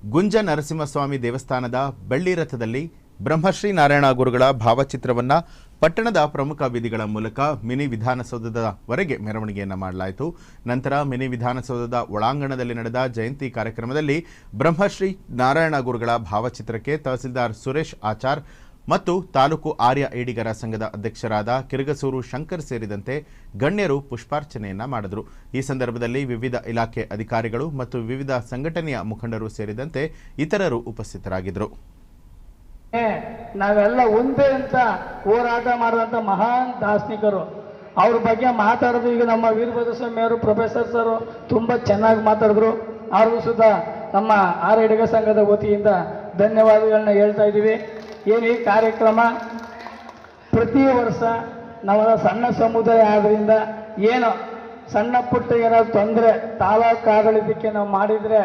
ಗುಂಜ ನರಸಿಂಹಸ್ವಾಮಿ ದೇವಸ್ಥಾನದ ಬೆಳ್ಳಿ ರಥದಲ್ಲಿ ಬ್ರಹ್ಮಶ್ರೀ ನಾರಾಯಣ ಗುರುಗಳ ಭಾವಚಿತ್ರವನ್ನು ಪಟ್ಟಣದ ಪ್ರಮುಖ ಬೀದಿಗಳ ಮೂಲಕ ಮಿನಿ ವಿಧಾನಸೌಧದವರೆಗೆ ಮೆರವಣಿಗೆಯನ್ನು ಮಾಡಲಾಯಿತು. ನಂತರ ಮಿನಿ ವಿಧಾನಸೌಧದ ಒಳಾಂಗಣದಲ್ಲಿ ನಡೆದ ಜಯಂತಿ ಕಾರ್ಯಕ್ರಮದಲ್ಲಿ ಬ್ರಹ್ಮಶ್ರೀ ನಾರಾಯಣ ಗುರುಗಳ ಭಾವಚಿತ್ರಕ್ಕೆ ತಹಸೀಲ್ದಾರ್ ಸುರೇಶ್ ಆಚಾರ್ ಮತ್ತು ತಾಲೂಕು ಆರ್ಯ ಏಡಿಗರ ಸಂಘದ ಅಧ್ಯಕ್ಷರಾದ ಕಿರಗಸೂರು ಶಂಕರ್ ಸೇರಿದಂತೆ ಗಣ್ಯರು ಪುಷ್ಪಾರ್ಚನೆಯನ್ನ ಮಾಡಿದರು. ಈ ಸಂದರ್ಭದಲ್ಲಿ ವಿವಿಧ ಇಲಾಖೆ ಅಧಿಕಾರಿಗಳು ಮತ್ತು ವಿವಿಧ ಸಂಘಟನೆಯ ಮುಖಂಡರು ಸೇರಿದಂತೆ ಇತರರು ಉಪಸ್ಥಿತರಾಗಿದ್ದರು ನಾವೆಲ್ಲ ಒಂದೇ ಅಂತ ಹೋರಾಟ ಮಾಡಿದಂಥ ಮಹಾನ್ ದಾರ್ಶನಿಕರು. ಅವ್ರ ಬಗ್ಗೆ ಮಾತಾಡೋದು ಈಗ ನಮ್ಮ ವೀರಭದ್ರ ಸ್ವಾಮಿ ಅವರು ಪ್ರೊಫೆಸರ್ ಸರ್ ತುಂಬ ಚೆನ್ನಾಗಿ ಮಾತಾಡಿದ್ರು. ಅವ್ರಿಗೂ ಸುಧಾ ನಮ್ಮ ಆರ್ ಎಡಿಗ ಸಂಘದ ವತಿಯಿಂದ ಧನ್ಯವಾದಗಳನ್ನ ಹೇಳ್ತಾ ಇದ್ದೀವಿ. ಏನು ಈ ಕಾರ್ಯಕ್ರಮ? ಪ್ರತಿ ವರ್ಷ ನಮ್ಮ ಸಣ್ಣ ಸಮುದಾಯ ಆದ್ದರಿಂದ ಏನು ಸಣ್ಣ ಪುಟ್ಟ ಏನಾದ್ರು ತೊಂದರೆ, ತಾಲೂಕು ಆಡಳಿತಕ್ಕೆ ನಾವು ಮಾಡಿದರೆ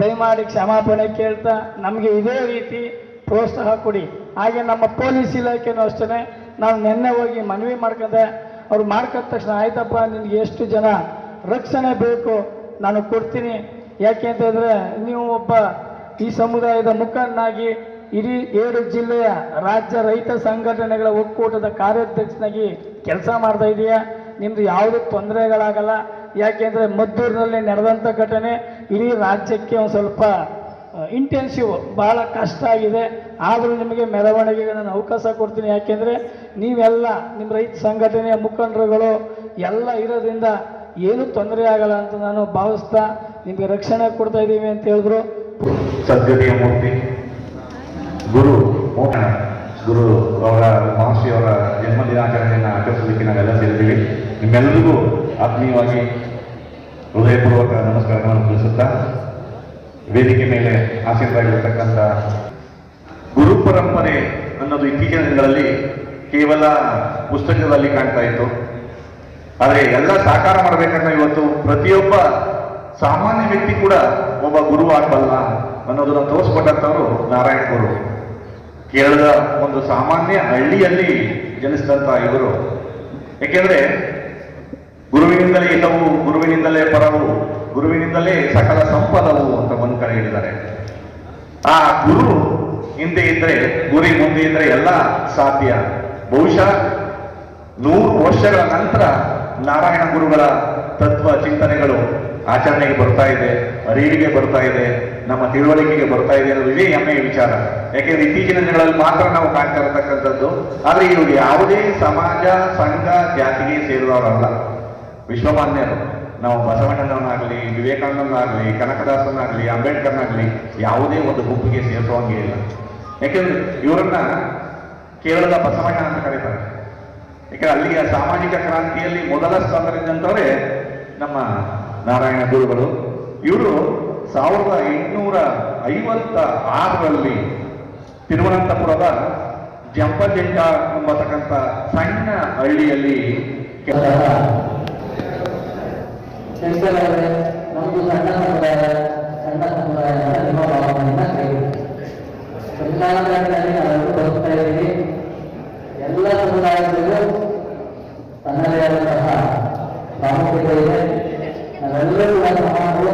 ದಯಮಾಡಿ ಕ್ಷಮಾಪಣೆ ಕೇಳ್ತಾ ನಮಗೆ ಇದೇ ರೀತಿ ಪ್ರೋತ್ಸಾಹ ಕೊಡಿ. ಹಾಗೆ ನಮ್ಮ ಪೊಲೀಸ್ ಇಲಾಖೆನೂ ಅಷ್ಟೇ ನಾವು ನಿನ್ನೆ ಹೋಗಿ ಮನವಿ ಮಾಡ್ಕೊಂಡೆ. ಅವ್ರು ಮಾಡ್ಕೊಂಡ ತಕ್ಷಣ ಆಯ್ತಪ್ಪ, ನಿನ್ಗೆ ಎಷ್ಟು ಜನ ರಕ್ಷಣೆ ಬೇಕು ನಾನು ಕೊಡ್ತೀನಿ. ಯಾಕೆ ಅಂತಂದರೆ ನೀವು ಒಬ್ಬ ಈ ಸಮುದಾಯದ ಮುಖಂಡನಾಗಿ ಇಡೀ ಏಳು ಜಿಲ್ಲೆಯ ರಾಜ್ಯ ರೈತ ಸಂಘಟನೆಗಳ ಒಕ್ಕೂಟದ ಕಾರ್ಯಾಧ್ಯಕ್ಷನಾಗಿ ಕೆಲಸ ಮಾಡ್ತಾ ಇದೆಯಾ? ನಿಮ್ದು ಯಾವುದು ತೊಂದರೆಗಳಾಗಲ್ಲ. ಯಾಕೆಂದರೆ ಮದ್ದೂರಿನಲ್ಲಿ ನಡೆದಂಥ ಘಟನೆ ಇಡೀ ರಾಜ್ಯಕ್ಕೆ ಒಂದು ಸ್ವಲ್ಪ ಇಂಟೆನ್ಸಿವ್ ಭಾಳ ಕಷ್ಟ ಆಗಿದೆ. ಆದರೂ ನಿಮಗೆ ಮೆರವಣಿಗೆಗೆ ನಾನು ಅವಕಾಶ ಕೊಡ್ತೀನಿ. ಯಾಕೆಂದರೆ ನೀವೆಲ್ಲ ನಿಮ್ಮ ರೈತ ಸಂಘಟನೆಯ ಮುಖಂಡರುಗಳು ಎಲ್ಲ ಇರೋದ್ರಿಂದ ಏನೂ ತೊಂದರೆ ಆಗಲ್ಲ ಅಂತ ನಾನು ಭಾವಿಸ್ತಾ ನಿಮಗೆ ರಕ್ಷಣೆ ಕೊಡ್ತಾ ಇದ್ದೀವಿ ಅಂತ ಹೇಳಿದ್ರು. ಸದ್ಗತಿಯ ಮೂರ್ತಿ ಗುರು ಮೋಹನ ಗುರು, ಅವರ ಮಹರ್ಷಿಯವರ ಜನ್ಮ ದಿನಾಚರಣೆಯನ್ನು ಆಚರಿಸಲಿಕ್ಕೆ ನಾವೆಲ್ಲ ಸೇರಿದ್ದೀವಿ. ನಿಮ್ಮೆಲ್ಲರಿಗೂ ಆತ್ಮೀಯವಾಗಿ ಹೃದಯಪೂರ್ವಕ ನಮಸ್ಕಾರಗಳನ್ನು ತಿಳಿಸುತ್ತಾ, ವೇದಿಕೆ ಮೇಲೆ ಆಸೀನರಾಗಿರ್ತಕ್ಕಂಥ ಗುರು ಪರಂಪರೆ ಅನ್ನೋದು ಇತ್ತೀಚಿನ ದಿನಗಳಲ್ಲಿ ಕೇವಲ ಪುಸ್ತಕದಲ್ಲಿ ಕಾಣ್ತಾ ಇತ್ತು. ಆದರೆ ಎಲ್ಲ ಸಾಕಾರ ಮಾಡಬೇಕನ್ನ ಇವತ್ತು ಪ್ರತಿಯೊಬ್ಬ ಸಾಮಾನ್ಯ ವ್ಯಕ್ತಿ ಕೂಡ ಒಬ್ಬ ಗುರು ಆಗಬಲ್ಲ ಅನ್ನೋದನ್ನ ತೋರಿಸ್ಕೊಟ್ಟಂಥವ್ರು ನಾರಾಯಣ ಗುರು ಕೇರಳದ ಒಂದು ಸಾಮಾನ್ಯ ಹಳ್ಳಿಯಲ್ಲಿ ಜನಿಸಿದಂಥ ಇವರು. ಏಕೆಂದ್ರೆ ಗುರುವಿನಿಂದಲೇ ಇಲ್ಲವು, ಗುರುವಿನಿಂದಲೇ ಪರವು ಗುರುವಿನಿಂದಲೇ ಸಕಲ ಸಂಪದವು ಅಂತ ಒಂದು ಕಡೆ ಹೇಳಿದ್ದಾರೆ. ಆ ಗುರು ಹಿಂದೆ ಇದ್ರೆ, ಗುರಿ ಮುಂದೆ ಇದ್ರೆ ಎಲ್ಲ ಸಾಧ್ಯ. ಬಹುಶಃ ನೂರು ವರ್ಷಗಳ ನಂತರ ನಾರಾಯಣ ಗುರುಗಳ ತತ್ವ ಚಿಂತನೆಗಳು ಆಚರಣೆಗೆ ಬರ್ತಾ ಇದೆ, ಅರಿವಿಗೆ ಬರ್ತಾ ಇದೆ, ನಮ್ಮ ತಿಳುವಳಿಕೆಗೆ ಬರ್ತಾ ಇದೆ ಅನ್ನೋದು ಇದೇ ಹೆಮ್ಮೆಯ ವಿಚಾರ. ಯಾಕೆಂದ್ರೆ ಇತ್ತೀಚಿನ ದಿನಗಳಲ್ಲಿ ಮಾತ್ರ ನಾವು ಕಾಣ್ತಾ ಇರತಕ್ಕಂಥದ್ದು. ಆದ್ರೆ ಇವರು ಯಾವುದೇ ಸಮಾಜ, ಸಂಘ, ಜಾತಿಗೆ ಸೇರಿದವರಲ್ಲ. ವಿಶ್ವಮಾನ್ಯರು. ನಾವು ಬಸವಣ್ಣನವನಾಗಲಿ ವಿವೇಕಾನಂದನಾಗಲಿ ಕನಕದಾಸನಾಗಲಿ ಅಂಬೇಡ್ಕರ್ನಾಗಲಿ ಯಾವುದೇ ಒಂದು ಗುಂಪಿಗೆ ಸೇರಿಸುವಂಗೆ ಇಲ್ಲ. ಯಾಕೆಂದ್ರೆ ಇವರನ್ನ ಕೇರಳದ ಬಸವಣ್ಣ ಅಂತ ಕರೀತಾರೆ. ಯಾಕಂದ್ರೆ ಅಲ್ಲಿಯ ಸಾಮಾಜಿಕ ಕ್ರಾಂತಿಯಲ್ಲಿ ಮೊದಲ ಸ್ಥಾನದಲ್ಲಿದ್ದಂಥವರೇ ನಮ್ಮ ನಾರಾಯಣ ಗುರುಗಳು ಇವರು ಸಾವಿರದ ಎಂಟುನೂರ ಐವತ್ತ ಆರರಲ್ಲಿ ತಿರುವನಂತಪುರದ ಜಂಪಜೆಂಟ ಎಂಬತಕ್ಕಂಥ ಸಣ್ಣ ಹಳ್ಳಿಯಲ್ಲಿ ನಮ್ಮದು ಸಣ್ಣ ಸಮುದಾಯ ಅಂತ ನಿಮ್ಮ ಭಾವನೆಯನ್ನ ಕೈಬಿಡಿ ಸಂವಿಧಾನದಲ್ಲಿ ನಾವೆಲ್ಲರೂ ಬದುಕ್ತಾ ಇದ್ದೀವಿ ಎಲ್ಲ ಸಮುದಾಯಗಳಿಗೂ ತನ್ನದೇ ಆದಂತಹ ಪ್ರಾಮುಖ್ಯತೆ ಇದೆ ನಾವೆಲ್ಲರೂ ಕೂಡ ಸಮಾನರು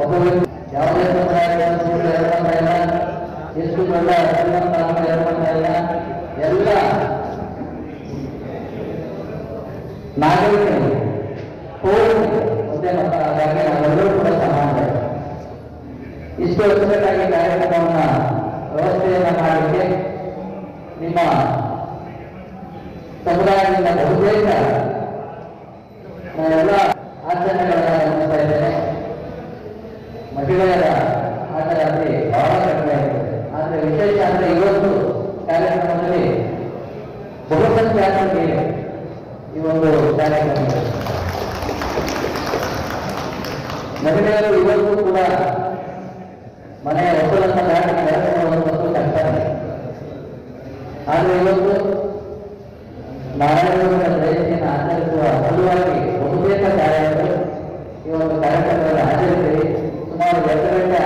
ಒಬ್ಬ ವ್ಯಕ್ತಿ ಯಾವುದೇ ಸಮುದಾಯಗಳನ್ನು ಸೇರಿ ಹೇಳ್ಕೊಂತ ಇಲ್ಲ ಎಷ್ಟು ದೊಡ್ಡ ಶ್ರೀಮಂತ ಅಂತ ಹೇಳ್ಕೊಂತ ಇಲ್ಲ ಎಲ್ಲ ನಾಗರಿಕರಿಗೆ ಪೌರರಿಗೆ ಒಂದೇ ಮಕ್ಕಳಾದಾಗ ನಾವೆಲ್ಲರೂ ಕೂಡ ಸಮಾನತೆ ಇಷ್ಟು ಅಚ್ಚುಕಟ್ಟಾಗಿ ಕಾರ್ಯಕ್ರಮವನ್ನ ವ್ಯವಸ್ಥೆಯನ್ನ ಮಾಡಲಿಕ್ಕೆ ನಿಮ್ಮ ಸಮುದಾಯದಿಂದ ಬಹುತೇಕ ನಾನೆಲ್ಲ ಆಚರಣೆಗಳನ್ನ ಗಮನಿಸ್ತಾ ಇದ್ದೇನೆ ಮಹಿಳೆಯರ ಹಾಜರಾತಿ ಬಹಳ ಕಡಿಮೆ ಆಗಿದೆ ಆದರೆ ವಿಶೇಷ ಅಂದ್ರೆ ಇವತ್ತು ಕಾರ್ಯಕ್ರಮದಲ್ಲಿ ಬಹುಸಂಖ್ಯಾತರಿಗೆ ಈ ಒಂದು ಕಾರ್ಯಕ್ರಮ ಮಹಿಳೆಯರು ಇವತ್ತು ಕೂಡ ಮನೆಯ ಒತ್ತಡವನ್ನು ದಾಟಿ ಕೆಲಸ ಮಾಡುವಂಥದ್ದು ಕಷ್ಟ ಇದೆ ಆದರೆ ಇವತ್ತು ನಾರಾಯಣನ ಜಯಂತಿಯನ್ನು ಆಚರಿಸುವ ಸಲುವಾಗಿ ಬಹುತೇಕ ಕಾರ್ಯಗಳು ಈ ಒಂದು ಕಾರ್ಯಕ್ರಮದಲ್ಲಿ ಹಾಜರಿದ್ದೀರಿ ಸುಮಾರು ಎರಡು ಗಂಟೆ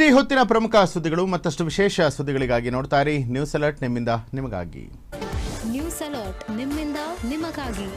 ಇವಿಷ್ಟೇ ಹೊತ್ತಿನ ಪ್ರಮುಖ ಸುದ್ದಿಗಳು ಮತ್ತಷ್ಟು ವಿಶೇಷ ಸುದ್ದಿಗಳಿಗಾಗಿ ನೋಡ್ತಾರೆ ನ್ಯೂಸ್ ಅಲರ್ಟ್ ನಿಮ್ಮಿಂದ ನಿಮಗಾಗಿ. ನ್ಯೂಸ್ ಅಲರ್ಟ್ ನಿಮ್ಮಿಂದ ನಿಮಗಾಗಿ.